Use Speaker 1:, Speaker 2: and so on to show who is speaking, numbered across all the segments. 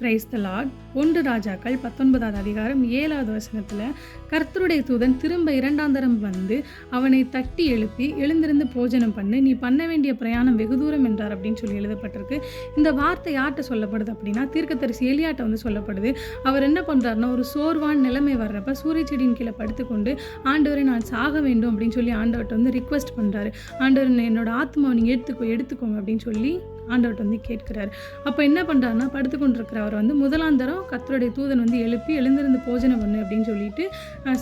Speaker 1: Praise the Lord ஒன்று ராஜாக்கள் பத்தொன்பதாவது அதிகாரம் ஏழாவது வசனத்தில் கர்த்தருடைய தூதன் திரும்ப இரண்டாம் தரம் வந்து அவனை தட்டி எழுப்பி எழுந்திருந்து போஜனம் பண்ணு நீ பண்ண வேண்டிய பிரயாணம் வெகு தூரம் என்றார் அப்படின்னு சொல்லி எழுதப்பட்டிருக்கு. இந்த வார்த்தை யார்கிட்ட சொல்லப்படுது அப்படின்னா தீர்க்கத்தரிசி எலியாட்ட வந்து சொல்லப்படுது. அவர் என்ன பண்ணுறாருன்னா ஒரு சோர்வான் நிலைமை வர்றப்ப சூரிய செடியின் கீழே படுத்துக்கொண்டு ஆண்டவரை நான் சாக வேண்டும் அப்படின்னு சொல்லி ஆண்டவர்கிட்ட வந்து ரிக்வெஸ்ட் பண்ணுறாரு ஆண்டவர் என்னோட ஆத்மாவை நீங்கள் எடுத்துக்கோ எடுத்துக்கோங்க அப்படின்னு சொல்லி ஆண்டவர்கிட்ட வந்து கேட்கிறார். அப்போ என்ன பண்ணுறாருன்னா படுத்துக்கொண்டிருக்கிற அவர் வந்து முதலாந்தரம் கத்தருடைய தூதன் வந்து எழுப்பி எழுந்திருந்து போஜனை பண்ணு அப்படின்னு சொல்லிட்டு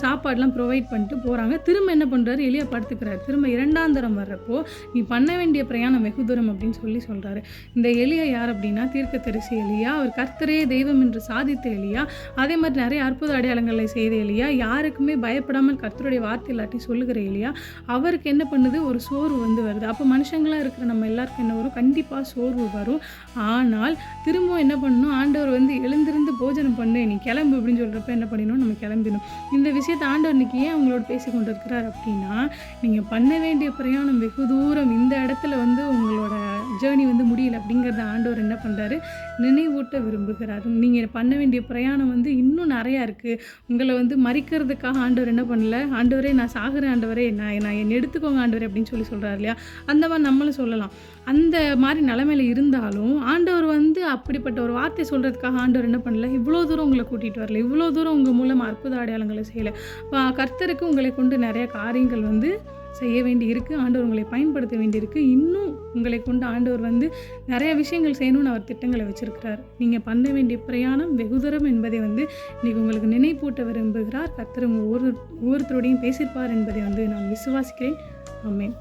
Speaker 1: சாப்பாடெலாம் சாப்பாடுலாம் ப்ரொவைட் பண்ணிட்டு போகிறாங்க திரும்ப என்ன பண்ணுறாரு எளியா படுத்துக்கிறார். திரும்ப இரண்டாந்தரம் வர்றப்போ நீ பண்ண வேண்டிய பிரயாணம் வெகு தூரம் அப்படின்னு சொல்லி சொல்கிறாரு இந்த எளியா யார் அப்படின்னா தீர்க்க தரிசி எலியா அவர் கர்த்தரே தெய்வம் என்று சாதித்த எலியா அதே மாதிரி நிறைய அற்புத அடையாளங்களை செய்த எலியா யாருக்குமே பயப்படாமல் கர்த்தருடைய வார்த்தை இல்லாட்டி சொல்லுகிற எலியா அவருக்கு என்ன பண்ணுது? ஒரு சோர்வு வந்து வருது. அப்போ மனுஷங்களாக இருக்கிற நம்ம எல்லாருக்கும் என்ன வரும்? கண்டிப்பாக சோர்வு வரும். ஆனால் திரும்பவும் என்ன பண்ணணும்? ஆண்டவர் வந்து எழுந்திருந்து போஜனம் பண்ணு நீ கிளம்பு அப்படின்னு சொல்கிறப்ப என்ன பண்ணணும் நம்ம கிளம்பிடணும். இந்த விஷயத்தை ஆண்டவர் இன்னைக்கு ஏன் அவங்களோட பேசி கொண்டு இருக்கிறார் அப்படின்னா நீங்கள் பண்ண வேண்டிய பிரயாணம் வெகு தூரம் இந்த இடத்துல வந்து உங்களோட ஜேர்னி வந்து முடியல அப்படிங்கிறத ஆண்டவர் என்ன பண்ணுறாரு நினைவூட்ட விரும்புகிறார். நீங்கள் பண்ண வேண்டிய பிரயாணம் வந்து இன்னும் நிறையா இருக்குது உங்களை வந்து மறிக்கிறதுக்காக ஆண்டவர் என்ன பண்ணல? ஆண்டவரே நான் சாகிற ஆண்டவரே நான் நான் என்னை எடுத்துக்கோங்க ஆண்டவரே அப்படின்னு சொல்லி சொல்கிறார் இல்லையா? அந்த மாதிரி நம்மளும் சொல்லலாம். அந்த மாதிரி நிலமையில இருந்தாலும் ஆண்டவர் வந்து அப்படிப்பட்ட ஒரு வார்த்தை சொல்கிறதுக்காக ஆண்டவர் என்ன பண்ணல? இவ்வளோ தூரம் உங்களை கூட்டிகிட்டு வரல. இவ்வளோ தூரம் உங்கள் மூலம் அற்புத அடையாளங்களை செய்யலை. கர்த்தருக்கு உங்களை கொண்டு நிறைய காரியங்கள் வந்து செய்ய வேண்டி இருக்குது ஆண்டவர் உங்களை பயன்படுத்த வேண்டியிருக்கு இன்னும் உங்களை கொண்டு ஆண்டவர் வந்து நிறைய விஷயங்கள் செய்யணும்னு அவர் திட்டங்களை வச்சுருக்கிறார். நீங்கள் பண்ண வேண்டிய பிரயாணம் வெகுதரம் என்பதை வந்து இன்றைக்கி உங்களுக்கு நினைப்பூட்ட விரும்புகிறார். கர்த்தர் உங்கள் ஒவ்வொரு ஒவ்வொருத்தரோடையும் பேசியிருப்பார் என்பதை வந்து நான் விசுவாசிக்கிறேன். ஆமேன்.